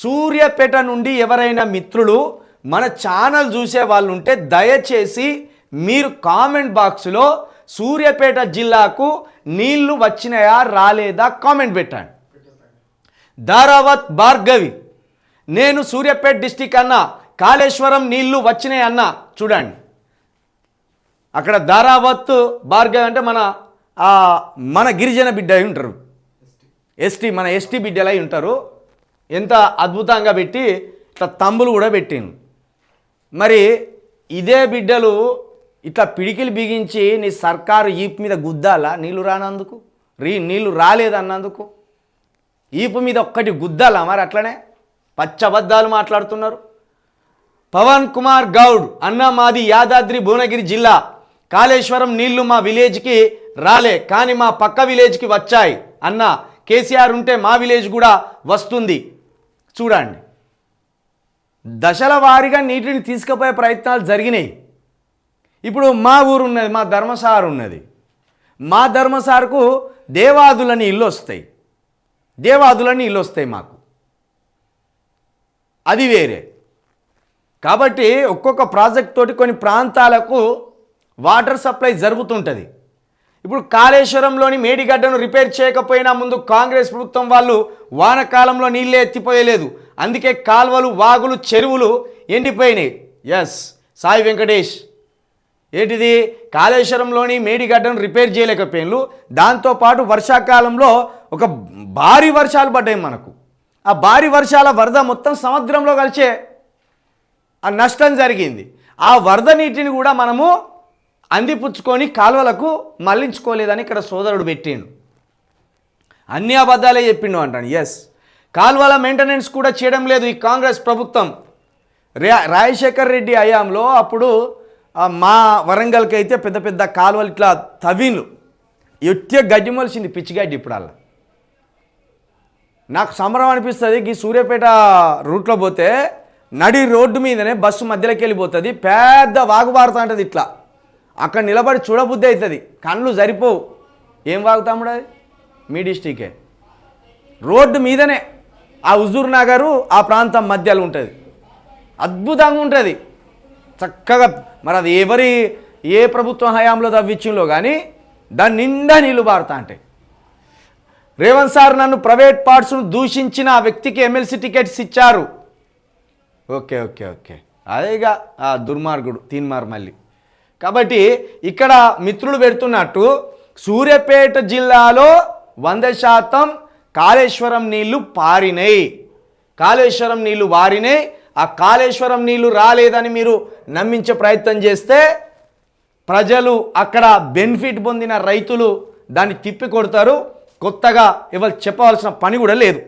సూర్యాపేట నుండి ఎవరైనా మిత్రులు మన ఛానల్ చూసే వాళ్ళు ఉంటే దయచేసి మీరు కామెంట్ బాక్స్లో సూర్యాపేట జిల్లాకు నీళ్ళు వచ్చినాయా రాలేదా కామెంట్ పెట్టండి. దారావత్ భార్గవి నేను సూర్యాపేట డిస్టిక్ అన్న కాళేశ్వరం నీళ్ళు వచ్చినాయి అన్న చూడండి. అక్కడ దారావత్ భార్గవి అంటే మన మన గిరిజన బిడ్డ అయి ఉంటారు. ఎస్టీ మన ఎస్టీ బిడ్డలు అయి ఉంటారు. ఎంత అద్భుతంగా పెట్టి ఇట్లా తంబులు కూడా పెట్టిండు. మరి ఇదే బిడ్డలు ఇట్లా పిడికిలు బిగించి నీ సర్కారు ఈపు మీద గుద్దాలా? నీళ్ళు రానందుకు? రీ నీళ్ళు రాలేదన్నందుకు? ఈపు మీద ఒక్కటి గుద్దాలా మరి అట్లనే? పచ్చబద్దాలు మాట్లాడుతున్నారు. పవన్ కుమార్ గౌడ్ అన్న మాది యాదాద్రి భువనగిరి జిల్లా కాళేశ్వరం నీళ్ళు మా విలేజ్కి రాలే కానీ మా పక్క విలేజ్కి వచ్చాయి. అన్న కేసీఆర్ ఉంటే మా విలేజ్ కూడా వస్తుంది. చూడండి. దశల వారీగా నీటిని తీసుకుపోయే ప్రయత్నాలు జరిగినాయి. ఇప్పుడు మా ఊరు ఉన్నది మా ధర్మసార్ ఉన్నది. మా ధర్మసార్కు దేవాదులని ఇల్లు వస్తాయి. దేవాదులని ఇల్లు వస్తాయి మాకు. అది వేరే. కాబట్టి ఒక్కొక్క ప్రాజెక్ట్ తోటి కొన్ని ప్రాంతాలకు వాటర్ సప్లై జరుగుతుంటుంది. ఇప్పుడు కాళేశ్వరంలోని మేడిగడ్డను రిపేర్ చేయకపోయినా ముందు కాంగ్రెస్ ప్రభుత్వం వాళ్ళు వానకాలంలో నీళ్ళే ఎత్తిపోయలేదు. అందుకే కాల్వలు వాగులు చెరువులు ఎండిపోయినాయి. ఎస్ సాయి వెంకటేష్. ఏంటిది? కాళేశ్వరంలోని మేడిగడ్డను రిపేర్ చేయలేకపోయినారు దాంతోపాటు వర్షాకాలంలో ఒక భారీ వర్షాలు పడ్డాయి మనకు. ఆ భారీ వర్షాల వరద మొత్తం సముద్రంలో కలిసే ఆ నష్టం జరిగింది. ఆ వరద నీటిని కూడా మనము అందిపుచ్చుకొని కాలువలకు మళ్ళించుకోలేదని ఇక్కడ సోదరుడు పెట్టిండు. అన్ని అబద్ధాలే చెప్పిండు అంటాను ఎస్ కాలువల మెయింటెనెన్స్ కూడా చేయడం లేదు ఈ కాంగ్రెస్ ప్రభుత్వం. రాజశేఖర్ రెడ్డి హయాంలో అప్పుడు మా వరంగల్కి అయితే పెద్ద పెద్ద కాలువలు ఇట్లా తవ్విన్లు ఎట్టే గడ్డి మొలిసింది పిచ్చిగడ్డి ఇప్పుడు అలా నాకు సంబరం అనిపిస్తుంది ఈ సూర్యాపేట రూట్లో పోతే నడి రోడ్డు మీదనే బస్సు మధ్యలోకి వెళ్ళిపోతుంది పెద్ద వాగుబారుతా ఉంటుంది ఇట్లా. అక్కడ నిలబడి చూడబుద్ధి అవుతుంది. కళ్ళు సరిపోవు. ఏం వాగుతాముడు అది? మీ డిస్టికే రోడ్డు మీదనే ఆ హుజూర్ నగరు ఆ ప్రాంతం మధ్యలో ఉంటుంది. అద్భుతంగా ఉంటుంది. చక్కగా మరి అది ఎవరి ఏ ప్రభుత్వం హయాంలో తవ్వించింలో కానీ దాని నిండా నీళ్ళు పారుతా ఉంటాయి రేవంత్ సార్ నన్ను ప్రైవేట్ పార్ట్స్ను దూషించిన ఆ వ్యక్తికి ఎమ్మెల్సీ టికెట్స్ ఇచ్చారు. Okay okay okay. అదేగా ఆ దుర్మార్గుడు తీన్మార్ మళ్ళీ. కాబట్టి ఇక్కడ మిత్రులు పెడుతున్నట్టు సూర్యాపేట జిల్లాలో వంద శాతం కాళేశ్వరం నీళ్ళు పారినాయి కాళేశ్వరం నీళ్ళు వారినాయి ఆ కాళేశ్వరం నీళ్ళు రాలేదని మీరు నమ్మించే ప్రయత్నం చేస్తే ప్రజలు అక్కడ బెనిఫిట్ పొందిన రైతులు దాన్ని తిప్పి కొడతారు. కొత్తగా ఎవరు చెప్పవలసిన పని కూడా లేదు.